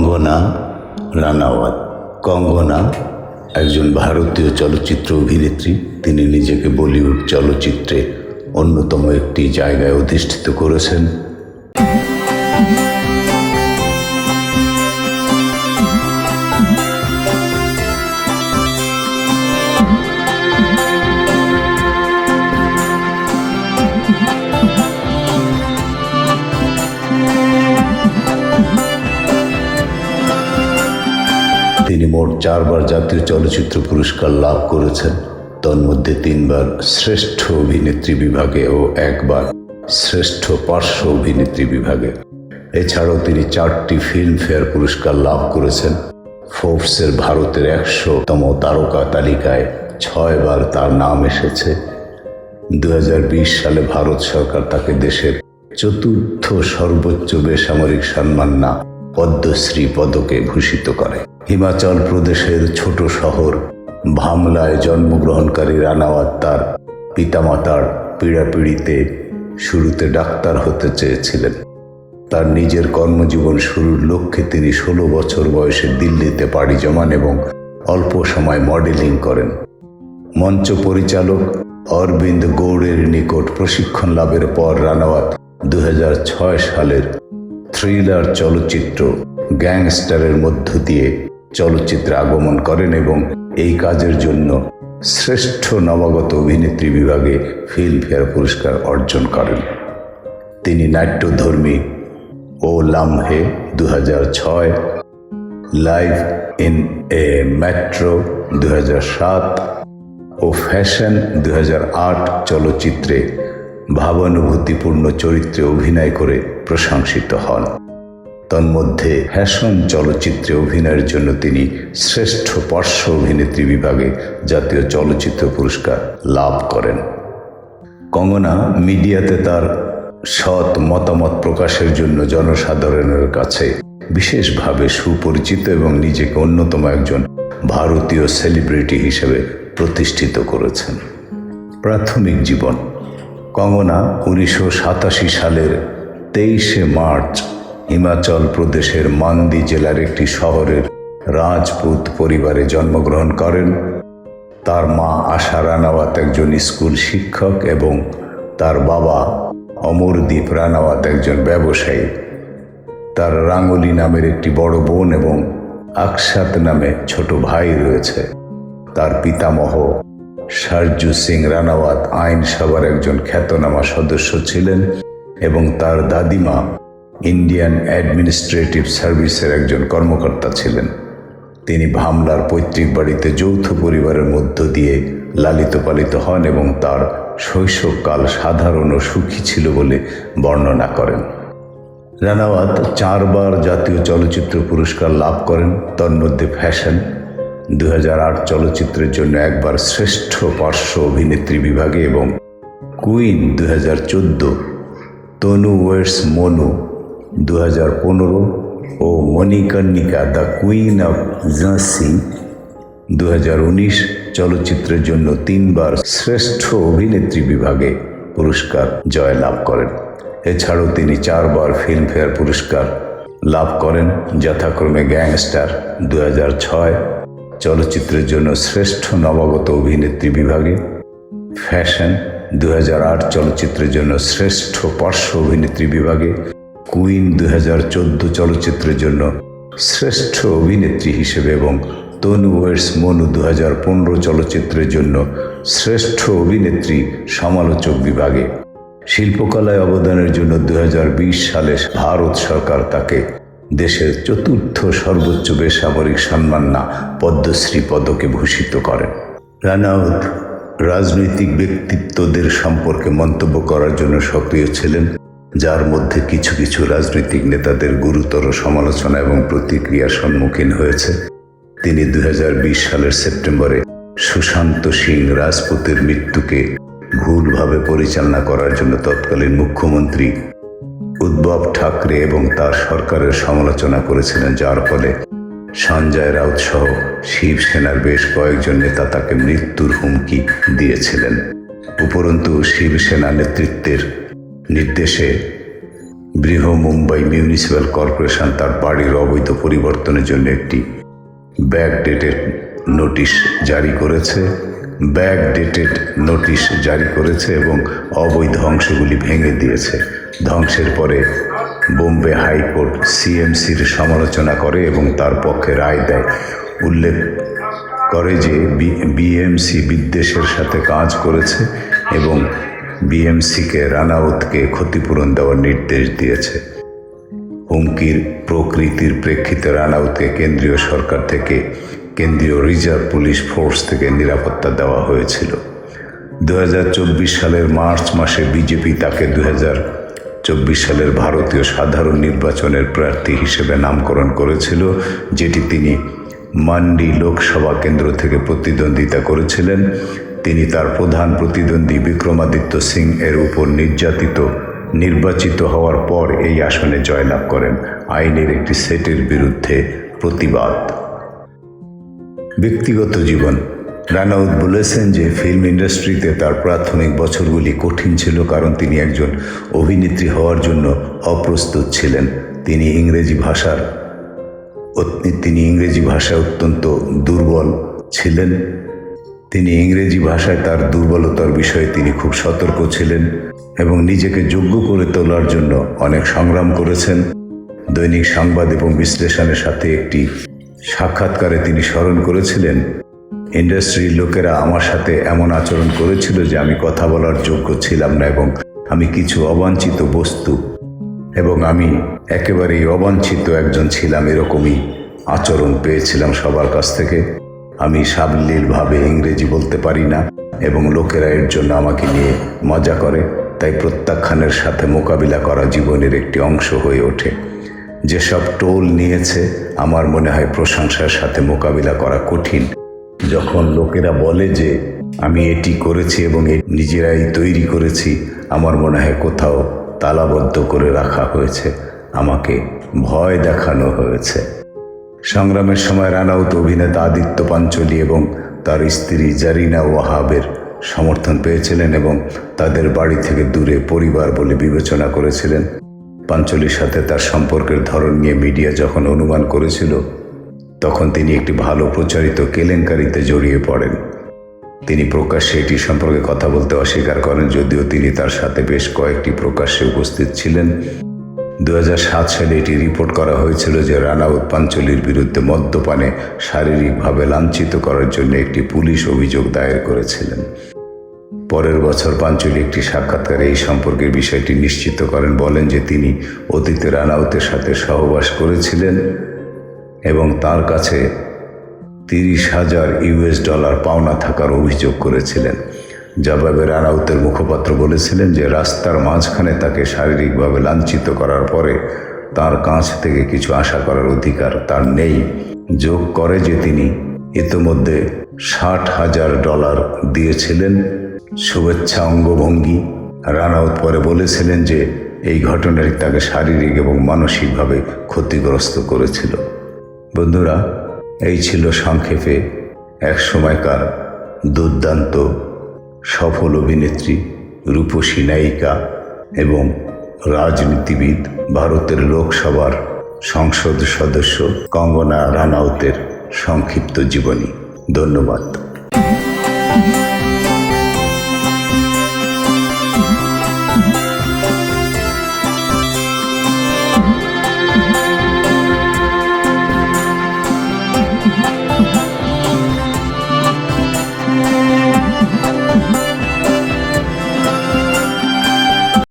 কঙ্গনা রানাওয়াত। কঙ্গনা একজন ভারতীয় চলচ্চিত্র অভিনেত্রী। তিনি নিজেকে বলিউড চলচ্চিত্রে অন্যতম একটি জায়গায় অধিষ্ঠিত করেছেন। তিনি মোট চারবার জাতীয় চলচ্চিত্র পুরস্কার লাভ করেছেন। তন্মধ্যে তিনবার শ্রেষ্ঠ অভিনেত্রী বিভাগে ও একবার শ্রেষ্ঠ পার্শ্ব অভিনেত্রী বিভাগে। এছাড়াও তিনি চারটি ফিল্মফেয়ার পুরস্কার লাভ করেছেন। ফোর্বসের ভারতের একশোতম তারকা তালিকায় ছয়বার তার নাম এসেছে। দু হাজার বিশ সালে ভারত সরকার তাকে দেশের চতুর্থ সর্বোচ্চ বেসামরিক সম্মাননা পদ্মশ্রী পদকে ভূষিত করে। হিমাচল প্রদেশের ছোট শহর, ভামলায় জন্মগ্রহণকারী রানাওয়াত তার পিতামাতার পীড়াপিড়িতে শুরুতে ডাক্তার হতে চেয়েছিলেন। তার নিজের কর্মজীবন শুরুর লক্ষ্যে তিনি ষোলো বছর বয়সে দিল্লিতে পাড়ি জমান এবং অল্প সময় মডেলিং করেন। মঞ্চ পরিচালক অরবিন্দ গৌড়ের নিকট প্রশিক্ষণ লাভের পর রানাওয়াত দু হাজার ছয় সালের থ্রিলার চলচ্চিত্র গ্যাংস্টারের মধ্য দিয়ে চলচ্চিত্রে আগমন করেন এবং এই কাজের জন্য শ্রেষ্ঠ নবাগত অভিনেত্রী বিভাগে ফিল্মফেয়ার পুরস্কার অর্জন করেন। তিনি নাট্যধর্মী ও লামহে দু ছয়, লাইভ ইন এ মেট্রো দু হাজার সাত ও ফ্যাশন দু হাজার আট চলচ্চিত্রে ভাবানুভূতিপূর্ণ চরিত্রে অভিনয় করে প্রশংসিত হন। তন্মধ্যে ফ্যাশন চলচ্চিত্রে অভিনয়ের জন্য তিনি শ্রেষ্ঠ পার্শ্ব অভিনেত্রী বিভাগে জাতীয় চলচ্চিত্র পুরস্কার লাভ করেন। কঙ্গনা মিডিয়াতে তার সৎ মতামত প্রকাশের জন্য জনসাধারণের কাছে বিশেষভাবে সুপরিচিত এবং নিজেকে অন্যতম একজন ভারতীয় সেলিব্রিটি হিসেবে প্রতিষ্ঠিত করেছেন। প্রাথমিক জীবন, কঙ্গনা উনিশশো সাতাশি সালের তেইশে মার্চ হিমাচল প্রদেশের মান্দি জেলার একটি শহরের রাজপুত পরিবারে জন্মগ্রহণ করেন। তার মা আশা রানাওয়াত একজন স্কুল শিক্ষক এবং তার বাবা অমরদীপ রানাওয়াত একজন ব্যবসায়ী। তার রাঙ্গলি নামের একটি বড় বোন এবং আকসাত নামে ছোট ভাই রয়েছে। তার পিতামহ সারজু সিং রানাওয়াত আইনসভার একজন খ্যাতনামা সদস্য ছিলেন এবং তার দাদিমা ইন্ডিয়ান অ্যাডমিনিস্ট্রেটিভ সার্ভিসের একজন কর্মকর্তা ছিলেন। তিনি ভামলার পৈতৃক বাড়িতে যৌথ পরিবারের মধ্য দিয়ে লালিত পালিত হন এবং তার শৈশবকাল সাধারণ ও সুখী ছিল বলে বর্ণনা করেন। রানাওয়াত চারবার জাতীয় চলচ্চিত্র পুরস্কার লাভ করেন, তন্মধ্যে ফ্যাশন। দু হাজার আট চলচ্চিত্রের জন্য একবার শ্রেষ্ঠ পার্শ্ব অভিনেত্রী বিভাগে এবং কুইন দু হাজার চোদ্দ। তনু ওয়েটস মনু দু ও মণিকর্ণিকা দ্য কুইন অফ জাসি দু হাজার উনিশ চলচ্চিত্রের জন্য তিনবার শ্রেষ্ঠ অভিনেত্রী বিভাগে পুরস্কার জয়লাভ করেন। এছাড়াও তিনি চারবার ফিল্মফেয়ার পুরস্কার লাভ করেন, যথাক্রমে গ্যাংস্টার। দু চলচ্চিত্রের জন্য শ্রেষ্ঠ নবাগত অভিনেত্রী বিভাগে ফ্যাশন। দু হাজার আট চলচ্চিত্রের জন্য শ্রেষ্ঠ পার্শ্ব অভিনেত্রী বিভাগে কুইন দু হাজার চোদ্দ চলচ্চিত্রের জন্য শ্রেষ্ঠ অভিনেত্রী হিসেবে এবং তনু ওয়েটস মনু দু হাজার পনেরো চলচ্চিত্রের জন্য শ্রেষ্ঠ অভিনেত্রী সমালোচক বিভাগে। শিল্পকলায় অবদানের জন্য দু হাজার বিশ সালে ভারত সরকার তাকে দেশের চতুর্থ সর্বোচ্চ বেসামরিক সম্মাননা পদ্মশ্রী পদকে ভূষিত করেন। রানাউত রাজনৈতিক ব্যক্তিত্বদের সম্পর্কে মন্তব্য করার জন্য সক্রিয় ছিলেন যার মধ্যে কিছু কিছু রাজনৈতিক নেতাদের গুরুতর সমালোচনা এবং প্রতিক্রিয়ার সম্মুখীন হয়েছে। তিনি দু হাজার বিশ সালের সেপ্টেম্বরে সুশান্ত সিং রাজপুতের মৃত্যুকে ভুলভাবে পরিচালনা করার জন্য তৎকালীন মুখ্যমন্ত্রী উদ্ভব ঠাকরে এবং তার সরকারের সমালোচনা করেছিলেন, যার ফলে সঞ্জয় রাউত সহ শিবসেনার বেশ কয়েকজন নেতা তাকে মৃত্যুর হুমকি দিয়েছিলেন। উপরন্তু শিবসেনা নেতৃত্বের নির্দেশে বৃহ মুম্বাই মিউনিসিপ্যাল কর্পোরেশন তার বাড়ির অবৈধ পরিবর্তনের জন্য একটি ব্যাক ডেটেড নোটিশ জারি করেছে। ব্যাক ডেটেড নোটিশ জারি করেছে এবং অবৈধ অংশগুলি ভেঙে দিয়েছে। ধ্বংসের পরে বোম্বে হাইকোর্ট সিএমসির সমালোচনা করে এবং তার পক্ষে রায় দেয়। উল্লেখ করে যে বিএমসি বিদ্বেষের সাথে কাজ করেছে এবং বিএমসিকে রানাউতকে ক্ষতিপূরণ দেওয়ার নির্দেশ দিয়েছে। হুমকির প্রকৃতির প্রেক্ষিতে রানাউতকে কেন্দ্রীয় সরকার থেকে কেন্দ্রীয় রিজার্ভ পুলিশ ফোর্স থেকে নিরাপত্তা দেওয়া হয়েছিল। দুহাজার চব্বিশ সালের মার্চ মাসে বিজেপি তাকে দু চব্বিশ সালের ভারতীয় সাধারণ নির্বাচনের প্রার্থী হিসেবে নামকরণ করেছিল, যেটি তিনি মান্ডি লোকসভা কেন্দ্র থেকে প্রতিদ্বন্দ্বিতা করেছিলেন। তিনি তার প্রধান প্রতিদ্বন্দ্বী বিক্রমাদিত্য সিং এর উপর নির্যাতিত, নির্বাচিত হওয়ার পর এই আসনে জয়লাভ করেন। আইনের একটি সেটের বিরুদ্ধে প্রতিবাদ। ব্যক্তিগত জীবন। রানাউত বলেছেন যে, ফিল্ম ইন্ডাস্ট্রিতে তার প্রাথমিক বছরগুলি কঠিন ছিল কারণ তিনি একজন অভিনেত্রী হওয়ার জন্য অপ্রস্তুত ছিলেন। তিনি ইংরেজি ভাষার তিনি ইংরেজি ভাষায় অত্যন্ত দুর্বল ছিলেন। তিনি ইংরেজি ভাষায় তার দুর্বলতার বিষয়ে তিনি খুব সতর্ক ছিলেন এবং নিজেকে যোগ্য করে তোলার জন্য অনেক সংগ্রাম করেছেন। দৈনিক সংবাদ এবং বিশ্লেষণের সাথে একটি সাক্ষাৎকারে তিনি স্মরণ করেছিলেন, ইন্ডাস্ট্রির লোকেরা আমার সাথে এমন আচরণ করেছিল যে আমি কথা বলার যোগ্য ছিলাম না এবং আমি কিছু অবাঞ্ছিত বস্তু এবং আমি একেবারেই অবাঞ্ছিত একজন ছিলাম, এরকমই আচরণ পেয়েছিলাম সবার কাছ থেকে। আমি সাবলীলভাবে ইংরেজি বলতে পারি না এবং লোকেরা এর জন্য আমাকে নিয়ে মজা করে, তাই প্রত্যাখ্যানের সাথে মোকাবিলা করা জীবনের একটি অংশ হয়ে ওঠে। যেসব টোল নিয়েছে, আমার মনে হয় প্রশংসার সাথে মোকাবিলা করা কঠিন। যখন লোকেরা বলে যে আমি এটি করেছি এবং নিজেরাই তৈরি করেছি, আমার মনে হয় কোথাও তালাবদ্ধ করে রাখা হয়েছে। আমাকে ভয় দেখানো হয়েছে। সংগ্রামের সময় রানাউত অভিনেতা আদিত্য পাঞ্চলি এবং তার স্ত্রী জারিনা ওয়াহাবের সমর্থন পেয়েছিলেন এবং তাদের বাড়ি থেকে দূরে পরিবার বলে বিবেচনা করেছিলেন। পাঞ্চলির সাথে তার সম্পর্কের ধরন নিয়ে মিডিয়া যখন অনুমান করেছিল, তখন তিনি একটি ভালো প্রচারিত কেলেঙ্কারিতে জড়িয়ে পড়েন। তিনি প্রকাশ্যে এটি সম্পর্কে কথা বলতে অস্বীকার করেন, যদিও তিনি তার সাথে বেশ কয়েকটি প্রকাশ্যে উপস্থিত ছিলেন। দু হাজার সাত সালে এটি রিপোর্ট করা হয়েছিল যে রানাউত পাঞ্চলির বিরুদ্ধে মদ্যপানে শারীরিকভাবে লাঞ্ছিত করার জন্য একটি পুলিশ অভিযোগ দায়ের করেছিলেন। পরের বছর পাঞ্চলি একটি সাক্ষাৎকারে এই সম্পর্কের বিষয়টি নিশ্চিত করেন, বলেন যে তিনি অতীতে রানাউতের সাথে সহবাস করেছিলেন এবং তার কাছে তিরিশ হাজার ইউএস ডলার পাওনা থাকার অভিযোগ করেছিলেন। জবাবে রানাউতের মুখপাত্র বলেছিলেন যে, রাস্তার মাঝখানে তাকে শারীরিকভাবে লাঞ্ছিত করার পরে তার কাছ থেকে কিছু আশা করার অধিকার তার নেই। যোগ করে যে তিনি ইতোমধ্যে ষাট হাজার ডলার দিয়েছিলেন। শুভেচ্ছা অঙ্গভঙ্গি। রানাউত পরে বলেছিলেন যে, এই ঘটনাটি তাকে শারীরিক এবং মানসিকভাবে ক্ষতিগ্রস্ত করেছিল। বন্ধুরা, এই ছিল সংক্ষেপে এক সময়কার দুর্দান্ত সফল অভিনেত্রী, রূপসী নায়িকা এবং রাজনীতিবিদ ভারতের লোকসভার সংসদ সদস্য কঙ্গনা রানাউতের সংক্ষিপ্ত জীবনী। ধন্যবাদ।